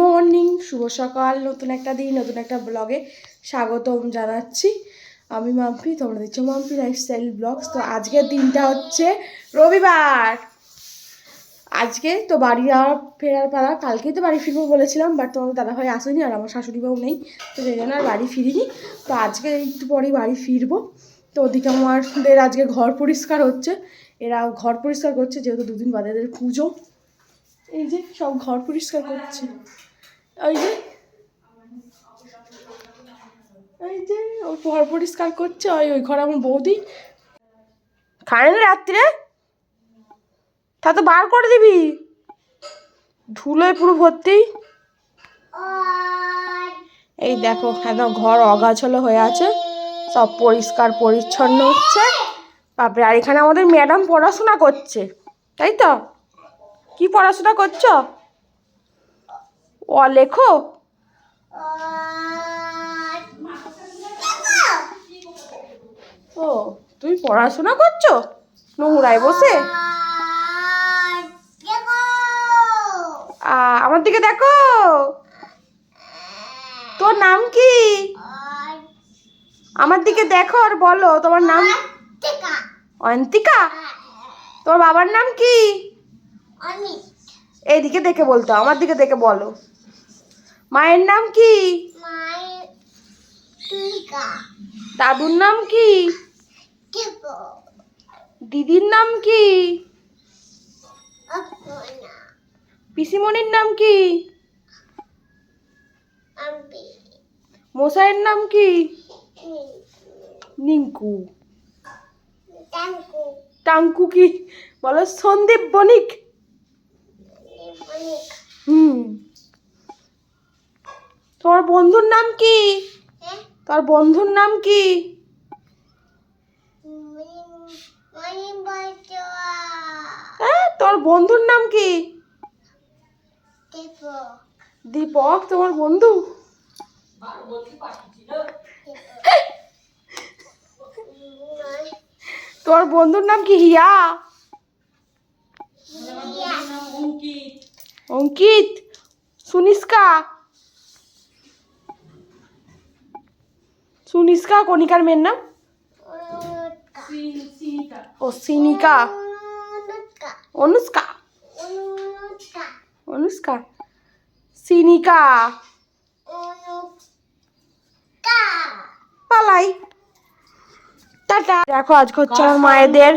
Morning শুভ সকাল, নতুন একটা দিন, নতুন একটা ব্লগে স্বাগতম জানাচ্ছি। আমি মাম্পি, তোমরা দেখছ মাম্পি লাইফস্টাইল ব্লগস তো আজকের দিনটা হচ্ছে রবিবার। আজকে তো বাড়ি যাওয়ার ফেরার পালা, কালকেই তো বাড়ি ফিরবো বলেছিলাম বাট তোমাদের দাদাভাই আসেনি আর আমার শাশুড়ি বাবু নেই, তো সেই জন্য আর বাড়ি ফিরিনি। তো আজকে একটু পরেই বাড়ি ফিরবো। তো ওদিকে আমাদের আজকে ঘর পরিষ্কার হচ্ছে। এরা ঘর পরিষ্কার করছে, যেহেতু দুদিন বাদে এদের পুজো। এই যে সব ঘর পরিষ্কার করছে। ওই যে, এই যে, ও ঘর পরিষ্কার করছে। ওই ওই ঘরে আমার বৌদি। খায় না রাত্রে? তা তো বার করে দিবি। ধুলোয় পুরো ভর্তি। এই দেখো, একদম ঘর অগাছলো হয়ে আছে। সব পরিষ্কার, পরিচ্ছন্ন হচ্ছে। বাপরে, আর এখানে আমাদের ম্যাডাম পড়াশোনা করছে, তাই তো? কি পড়াশোনা করছ? ও লেখো। ও তুমি পড়াশোনা করছ? নোংরায় বসে? আমার দিকে দেখো। তোর নাম কি? আমার দিকে দেখো আর বলো তোমার নাম? অয়ন্তিকা তোমার বাবার নাম কি? এইদিকে দেখে বলতো আমার দিকে দেখে বলো। মায়ের নাম কি? দাদুর নাম কি? দিদির নাম কি? পিসিমণির নাম কি? মশাইয়ের নাম কি? নিঙ্কু। টাঙ্কু কি? বলো সন্দীপ বণিক? হুম। তোমার বন্ধুর নাম কি? তার বন্ধুর নাম কি? হ্যাঁ তোর বন্ধুর নাম কি? দীপক। তোমার বন্ধু? তোমার বন্ধুর নাম কি হিয়া? অঙ্কিত, সুনিষ্কা। সুনিষ্কা, কণিকার মেয়ের নাম? ও, সিনিকা। অনুষ্কা। অনুষ্কা। সিনিকা। পালাই। টাটা। দেখো, আজকে হচ্ছে আমার মায়েদের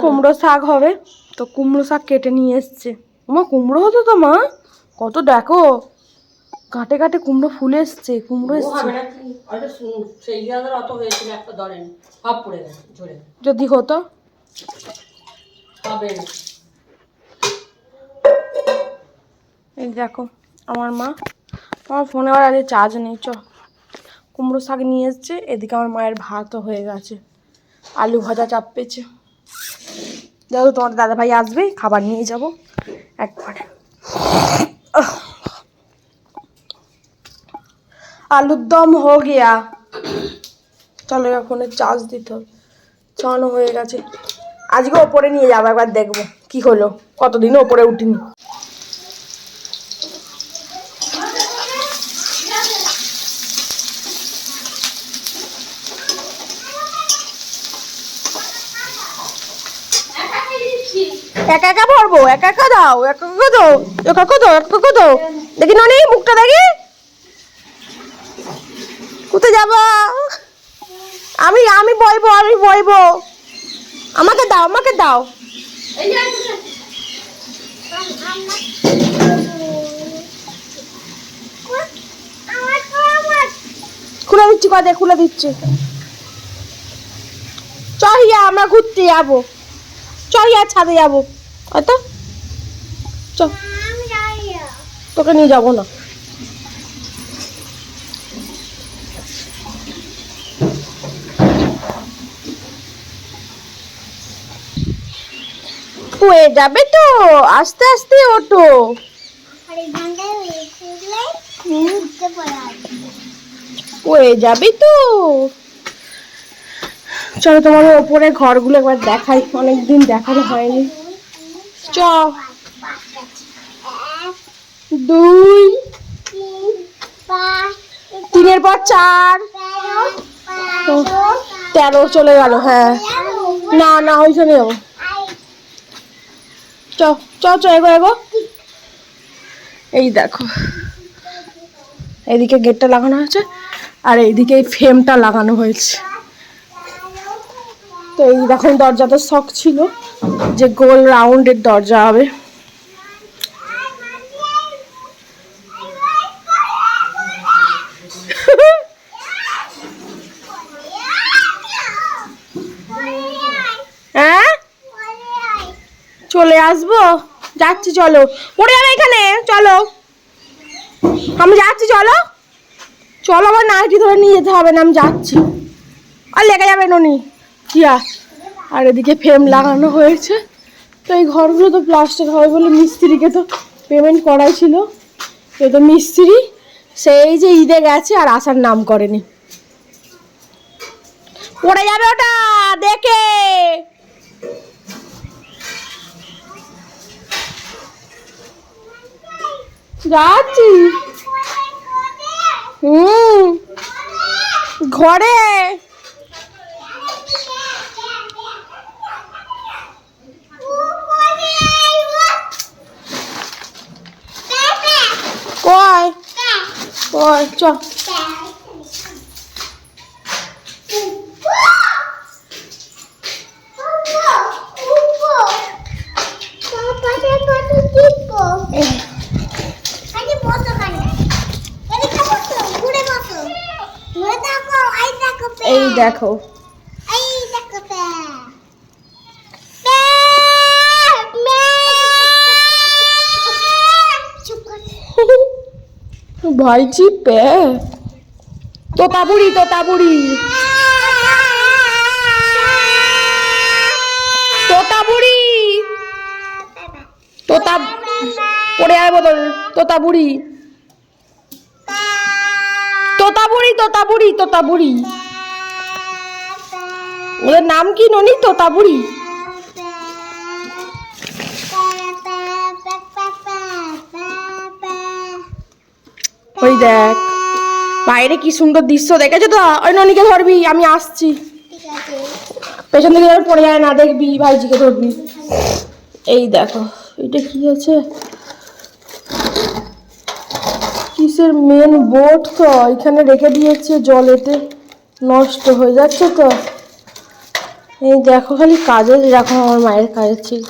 কুমড়ো শাক হবে। তো কুমড়ো শাক কেটে নিয়ে এসছে। মা কুমড়ো হতো তো মা? কত দেখো। কাটে কাটে কুমড়ো ফুলে এসছে কুমড়ো এসছে। যদি হতো। এই দেখো আমার মা। আমার ফোনে আবার আজকে চার্জ নেই চ। কুমড়ো শাক নিয়ে এসছে এদিকে আমার মায়ের ভাতও হয়ে গেছে। আলু ভাজা চাপ পেয়েছে। দেখো তোমার দাদা ভাই আসবে খাবার নিয়ে যাব। একবারে আলুর দম হো গিয়া। চলো ফোনে চার্জ দিতে চানো হয়ে গেছে। আজকে ওপরে নিয়ে যাব, একবার দেখব কি হলো। কতদিন ওপরে উঠিনি। একা একা ভরবো একা একা দাও, একা একা দাও, একা একা দাও, একা একা দাও। দেখি ননি, মুখটা দেখি। কোথায় যাবা? আমি আমি বইবো আমি বইবো। আমাকে দাও আমাকে দাও। খুলে দিচ্ছি কথা খুলে দিচ্ছি। চহিয়া আমরা ঘুরতে যাব। চহিয়া ছাদে যাব। হয়তো চ তোকে নিয়ে যাব না। হয়ে যাবে তো, আস্তে আস্তে ওঠো। হয়ে যাবে তো। চলো তোমাদের ওপরে ঘরগুলো একবার দেখাই, অনেকদিন দেখানো হয়নি। চ দুই এরপর চার। তেরো চলে গেল হ্যাঁ। না না ওইখানে যাব চ চ চ এগো এগো। এই দেখো। এইদিকে গেটটা লাগানো হয়েছে, আর এইদিকে এই ফ্রেমটা লাগানো হয়েছে। তো এই দেখো দরজাটা শখ ছিল, যে গোল রাউন্ডের দরজা হবে। হ্যাঁ? চলে আসব? যাচ্ছি, চলো। পড়ে যাবে এখানে, চলো। আমি যাচ্ছি, চলো। চলো, আবার নাইটি ধরে নিয়ে যেতে হবে না, আমি যাচ্ছি। আর লেগে যাবে ননি কিয়া আর এদিকে ফ্রেম লাগানো হয়েছে। তো এই ঘরগুলো তো প্লাস্টার হবে বলে মিস্ত্রিকে তো পেমেন্ট করাই ছিল। এ তো মিস্ত্রি সেই যে ঈদে গেছে আর আসার নাম করেনি। পড়ে যাবে ওটা, দেখে। যাচ্ছি। হুম, ঘরে। কয় চ এই দেখো ভাইজি পে? তোতাবুড়ি তোতাবুড়ি তোতাবুড়ি তোতা পড়ে আয় বদল তোতাবুড়ি তোতাবুড়ি তোতাবুড়ি তোতাবুড়ি ওদের নাম কি ননি? তোতাবুড়ি ওই দেখ। বাইরে কি সুন্দর দৃশ্য দেখেছ তো? ওই ননিকে ধরবি, আমি আসছি। পেছন থেকে যেন পড়ে যায় না, দেখবি, ভাইজিকে ধরবি। এই দেখো, এটা কি আছে? কিসের মেন বোট তো? এখানে রেখে দিয়েছে জলেতে। নষ্ট হয়ে যাচ্ছে তো। এই দেখো খালি কাজে দেখো আমার মায়ের কাজে ছিল।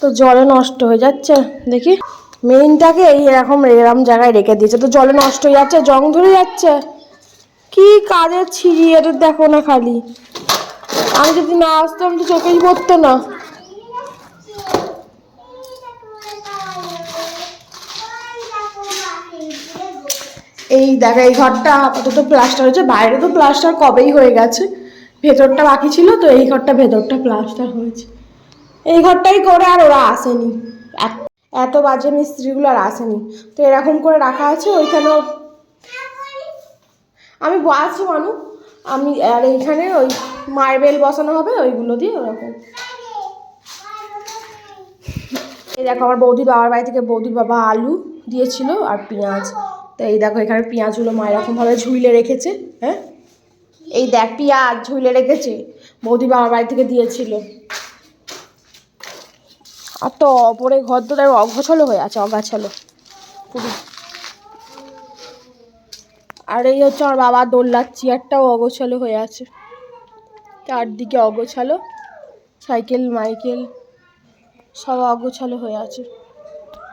তো জলে নষ্ট হয়ে যাচ্ছে, দেখি। মেইনটাকে এই এরকম এরকম জায়গায় রেখে দিয়েছে। তো জলে নষ্ট হয়ে যাচ্ছে, জং ধরে যাচ্ছে। কি কাজের ছিঁড়ি এটা দেখো না খালি। আমি যদি না আসতাম তো চোখেই পড়তো না। এই দেখো, এই ঘরটা আপাতত প্লাস্টার হয়েছে। বাইরে তো প্লাস্টার কবেই হয়ে গেছে। ভেতরটা বাকি ছিল, তো এই ঘরটা ভেতরটা প্লাস্টার হয়েছে। এই ঘরটাই করে আর ওরা আসেনি। এত- এত বাজে মিস্ত্রিগুলো আর আসেনি। তো এরকম করে রাখা আছে, ওইখানেও আমি আছি মানু। আমি আর এইখানে ওই মার্বেল বসানো হবে, ওইগুলো দিয়ে ওরকম। এই দেখো আমার বৌদির বাবার বাড়ি থেকে বৌদির বাবা আলু দিয়েছিল আর পেঁয়াজ। তো এই দেখো এখানে পেঁয়াজগুলো মা এরকমভাবে ঝুইলে রেখেছে হ্যাঁ? এই দেখ পেঁয়াজ ঝুইলে রেখেছে বৌদি বাবার বাড়ি থেকে দিয়েছিল। আর তো অপরে ঘর তো তার অগোছালো হয়ে আছে অগাছালো পুরো। আর এই হচ্ছে আমার বাবা দোল্লার চেয়ারটাও অগোছালো হয়ে আছে। চারদিকে অগোছালো সাইকেল, মাইকেল, সব অগোছালো হয়ে আছে।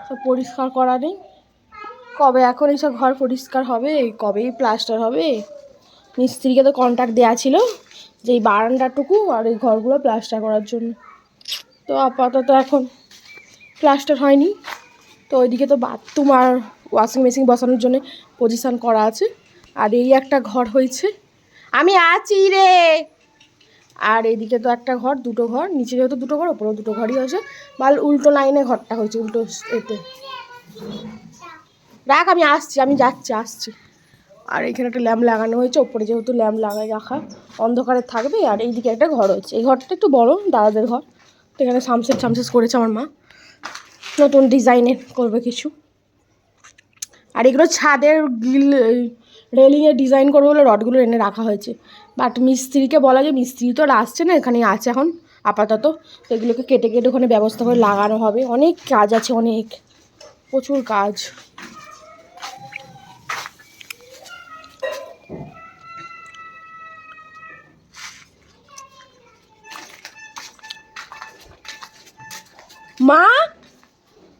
সব পরিষ্কার করা নেই। কবে এখন এইসব ঘর পরিষ্কার হবে? কবেই প্লাস্টার হবে? মিস্ত্রিকে তো কন্ট্যাক্ট দেওয়া ছিল যে এই বারান্দাটুকু আর এই ঘরগুলো প্লাস্টার করার জন্য। তো আপাতত এখন প্লাস্টার হয়নি। তো ওইদিকে তো বাথরুম আর ওয়াশিং মেশিন বসানোর জন্য পজিশান করা আছে। আর এই একটা ঘর হয়েছে। আমি আছি রে। আর এদিকে তো একটা ঘর, দুটো ঘর, নিচে যেহেতু দুটো ঘর, ওপরেও দুটো ঘরই হয়েছে বাল উল্টো লাইনে ঘরটা হয়েছে, উল্টো এতে। রাখ, আমি আসছি, আমি যাচ্ছি, আসছি। আর এখানে একটা ল্যাম্প লাগানো হয়েছে, ওপরে যেহেতু ল্যাম্প লাগাই রাখা, অন্ধকারে থাকবে। আর এইদিকে একটা ঘর হয়েছে। এই ঘরটা একটু বড়, দাদাদের ঘর। এখানে সামসেট সামসেস করেছে আমার মা। নতুন ডিজাইনের করবে কিছু। আর এগুলো ছাদের গ্রিল রেলিংয়ের ডিজাইন করব বলে রডগুলো এনে রাখা হয়েছে। বাট মিস্ত্রিকে বলা যে মিস্ত্রি তো আসছে না, এখানেই আছে এখন, আপাতত। তো এগুলোকে কেটে কেটে ওখানে ব্যবস্থা করে লাগানো হবে। অনেক কাজ আছে, অনেক। প্রচুর কাজ। মা?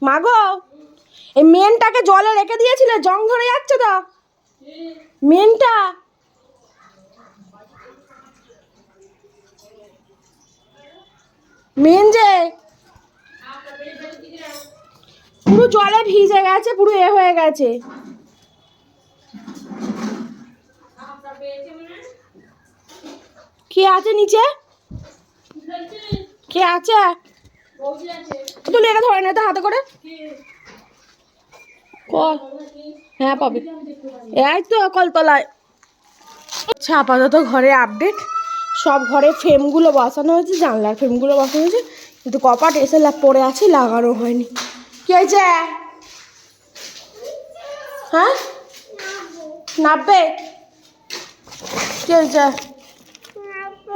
মা গো এই মেনটাকে জলে রেখে দিয়েছিলে, জং ধরে যাচ্ছে তো। মেনটা। মেন যে, পুরো জলে ভিজে গেছে, পুরো এ হয়ে গেছে। কে আছে নিচে? কে আছে? তুই এটা ধরে নে তো হাতে করে। কল। হ্যাঁ পাবি। এই তো, কলতলায়। আচ্ছা আপাতত ঘরে আপডেট সব ঘরে ফ্রেমগুলো বসানো হয়েছে, জানলার ফ্রেমগুলো বসানো হয়েছে, কিন্তু কপাট এসে পড়ে আছে, লাগানো হয়নি। কি হয়েছে? হ্যাঁ? নাববে? কি হয়েছে?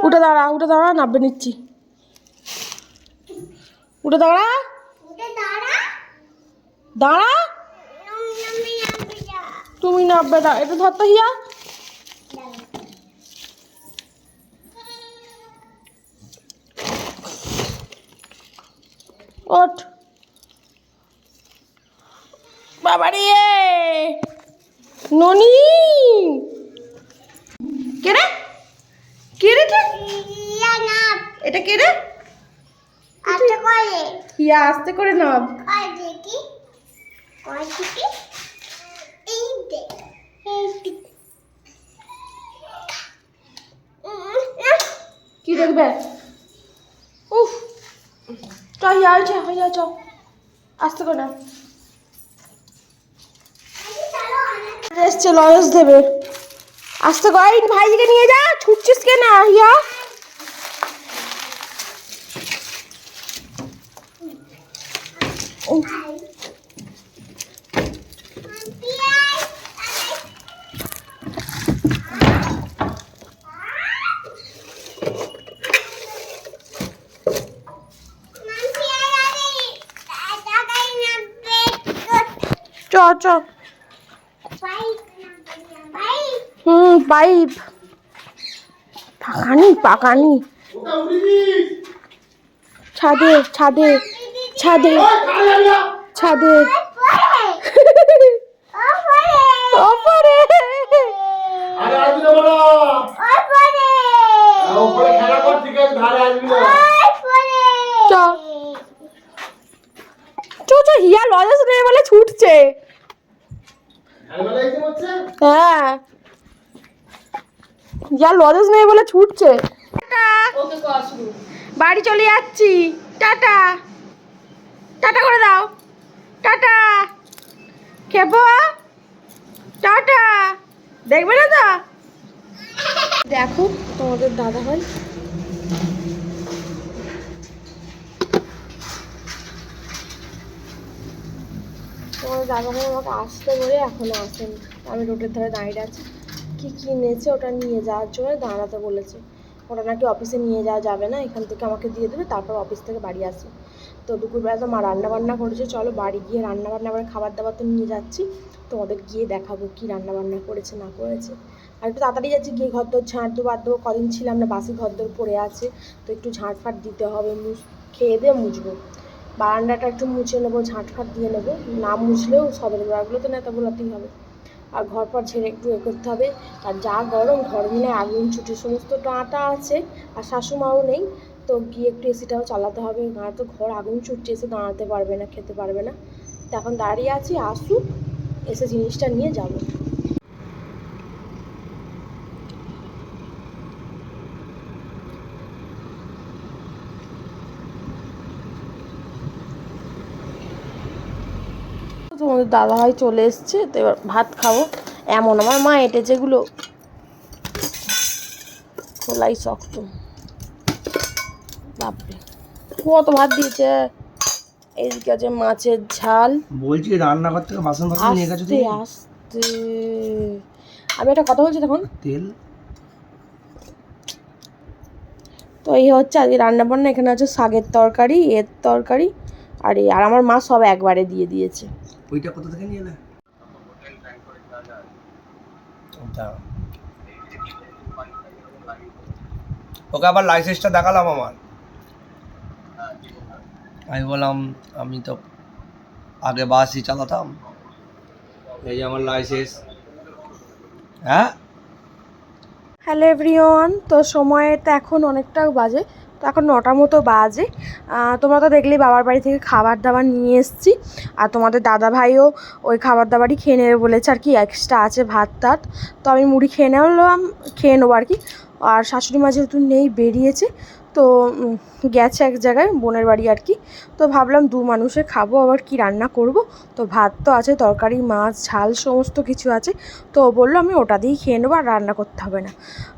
উঠে দাঁড়া উঠে দাঁড়া, নাববে নিচ্ছি। উঠে দাঁড়া। দাঁড়া। তুমি নাববে দাঁড়া এটা ধরতে হিয়া। ওঠ। বাবারে। ননি। কে রে? কে রে এটা? এটা কে রে হিয়া আস্তে করে নাব কি দেখবে? উফ। চ হিয়া হয়েছে হিয়া চ আস্তে করে নাও এসছে লয়েস দেবে। আস্তে করে এই ভাইজিকে নিয়ে যা ছুটছিস কেন হিয়া উফ, চ চ। পাইপ। পাকানি পাকানি। ছাদে ছাদে। ছাদে। ছাদে ওপরে আরে আসবি না বলো। উপরে খেলা কর ঠিক আছে ধারে আসবি না। চ। চ চ হিয়া লজেস নেই বলে ছুটছে। হ্যাঁ। লজেস নেই বলে ছুটছে। টাটা। বাড়ি চলে যাচ্ছি। টাটা। টাটা করে দাও। টাটা। খেপো। টাটা। দেখবে না তো? দেখো তোমাদের দাদা ভাই তোমার দাদা ভাই আমাকে আসতে বলে এখনও আসেনি। আমি রোডের ধারে দাঁড়িয়ে আছি। কি কিনেছে ওটা নিয়ে যাওয়ার জন্য দাঁড়াতে বলেছে। ওটা নাকি অফিসে নিয়ে যাওয়া যাবে না? এখান থেকে আমাকে দিয়ে দেবে, তারপর অফিস থেকে বাড়ি আসবে। তো দুপুরবেলা তো মা রান্না বান্না করেছে, চলো বাড়ি গিয়ে রান্না বান্না আবার খাবার দাবার তো নিয়ে যাচ্ছি। তোমাদের গিয়ে দেখাবো কি রান্না বান্না করেছে, না করেছে। আর একটু তাড়াতাড়ি যাচ্ছি, গিয়ে ঘর দর ঝাঁট দেবো আর দেবো, কদিন ছিলাম না বাসি ঘর দর পড়ে আছে। তো একটু ঝাঁট ফাট দিতে হবে, মুছ, খেয়ে দিয়ে মুছবো। বারান্দাটা একটু মুছে নেব, ঝাঁট ফাট দিয়ে নেব। না মুছলেও সবের বেড়াগুলো তো নেতা বোলাতেই হবে। আর ঘর পর ছেড়ে একটু এ করতে হবে। আর যা গরম, ঘর মিলে আগুন ছুটি সমস্ত টাটা আছে, আর শাশুমাও নেই। তো গিয়ে একটু এসিটাও চালাতে হবে, না তো ঘর আগুন ছুটছে এসে দাঁড়াতে পারবে না, খেতে পারবে না। তো এখন দাঁড়িয়ে আছি, আসুক, এসে জিনিসটা নিয়ে যাব। তোমাদের দাদাভাই চলে এসছে, তো এবার ভাত খাব। এমন আমার মা এঁটেছে যেগুলো খোলাই শক্ত। বাপরে। কত ভাত দিয়েছে? এইদিকে আছে মাছের ঝাল। বলছি রান্নাঘর থেকে বাসন ফাসন নিয়ে গেছো তুমি? আস্তে আমি একটা কথা বলছি তখন তেল? তো এই হচ্ছে আজকে রান্না বান্না এখানে আছে শাকের তরকারি এর তরকারি আর এই আর আমার মা সব একবারে দিয়ে দিয়েছে। ওইটা কোথা থেকে নিয়ে এলে? ওকে আবার লাইসেন্সটা দেখালাম আমার। আমি বললাম আমি তো আগে বাসই চালাতাম। এই যে আমার লাইসেন্স হ্যাঁ? হ্যালো এভরিওয়ান তো সময় তো এখন অনেকটা বাজে তো এখন নটার মতো বাজে। তোমরা তো দেখলেই বাবার বাড়ি থেকে খাবার দাবার নিয়ে এসেছি আর তোমাদের দাদা ভাইও ওই খাবার দাবারই খেয়ে নেবে বলেছে আর কি এক্সট্রা আছে ভাত টাত তো আমি মুড়ি খেয়ে নিলাম খেয়ে নেব আর কি। আর শাশুড়ি মা যেহেতু নেই বেরিয়েছে তো গেছে এক জায়গায় বোনের বাড়ি আর কি। তো ভাবলাম দু মানুষে খাব, আবার কি রান্না করব? তো ভাত তো আছে, তরকারি, মাছ, ঝাল, সমস্ত কিছু আছে। তো বলল, আমি ওটা দিয়েই খেয়ে নেব, আর রান্না করতে হবে না।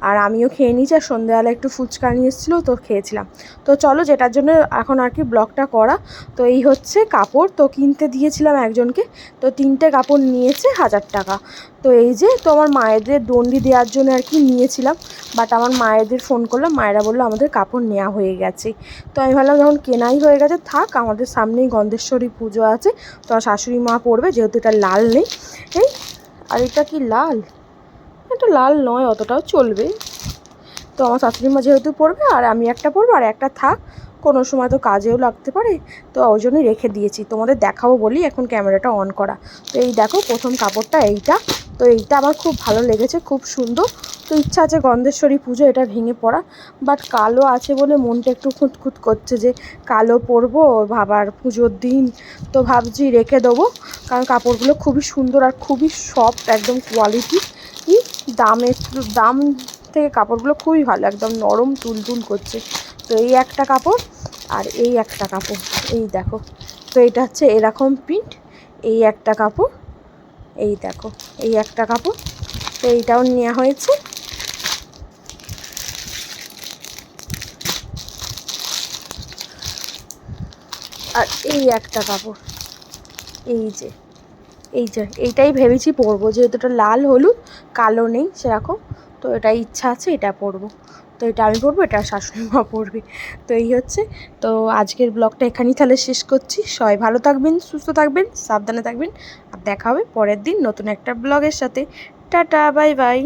আর আমিও খেয়ে নিয়েছি, আর সন্ধ্যাবেলা একটু ফুচকা নিয়ে এসেছিল, তো খেয়েছিলাম। তো চলো, যেটার জন্য এখন আর কি ব্লগটা করা, তো এই হচ্ছে কাপড়। তো কিনতে দিয়েছিলাম একজনকে, তো তিনটে কাপড় নিয়েছে হাজার টাকা। তো এই যে, তো আমার মায়েদের দণ্ডি দেওয়ার জন্য আর কি নিয়েছিলাম বাট আমার মায়েদের ফোন করলাম, মায়েরা বলল, আমাদের কাপড় নেওয়া হয়ে গেছে। তো আমি ভাবলাম, যখন কেনাই হয়ে গেছে, থাক আমাদের সামনেই গন্ধেশ্বরী পুজো আছে। তো শাশুড়ি মা পড়বে, যেহেতু এটা লাল নেই। এই, আর এটা কি লাল? এটা লাল নয়, অতটাও চলবে। তো আমার শাশুড়ি মা যেহেতু পড়বে, আর আমি একটা পরবো আর একটা থাক। কোনো সময় তো কাজেও লাগতে পারে, তো ওই জন্যই রেখে দিয়েছি। তোমাদের দেখাবো বলি, এখন ক্যামেরাটা অন করা। তো এই দেখো, প্রথম কাপড়টা এইটা। তো এইটা আমার খুব ভালো লেগেছে, খুব সুন্দর। তো ইচ্ছা আছে গন্ধেশ্বরী পুজো, এটা ভেঙে পড়া। বাট কালো আছে বলে মনটা একটু খুঁতখুত করছে যে, কালো পরবো, ভাবার পুজোর দিন তো ভাবছি রেখে দেবো। কারণ কাপড়গুলো খুবই সুন্দর আর খুবই সফট একদম কোয়ালিটি কি? দামের, দাম থেকে কাপড়গুলো খুবই ভালো, একদম নরম তুলতুল করছে। তো এই একটা কাপড় আর এই একটা কাপড়। এই দেখো, তো এটা হচ্ছে এরকম প্রিন্ট এই একটা কাপড়, এই দেখো, এই একটা কাপড়। তো এইটাও নেওয়া হয়েছে। আর এই একটা কাপড় এই যে এই যে, এইটাই ভেবেছি পরবো। যেহেতু এটা লাল, হলুদ, কালো নেই সেরকম, তো এটা ইচ্ছা আছে, এটা পরবো। তো এটা আমি পরবো, এটা শাশুড়ি মা পরবে। তো এই হচ্ছে, তো আজকের ব্লগটা এখানেই তাহলে শেষ করছি। সবাই ভালো থাকবেন, সুস্থ থাকবেন, সাবধানে থাকবেন। আর দেখা হবে পরের দিন নতুন একটা ব্লগের সাথে। Ta-ta, bye bye.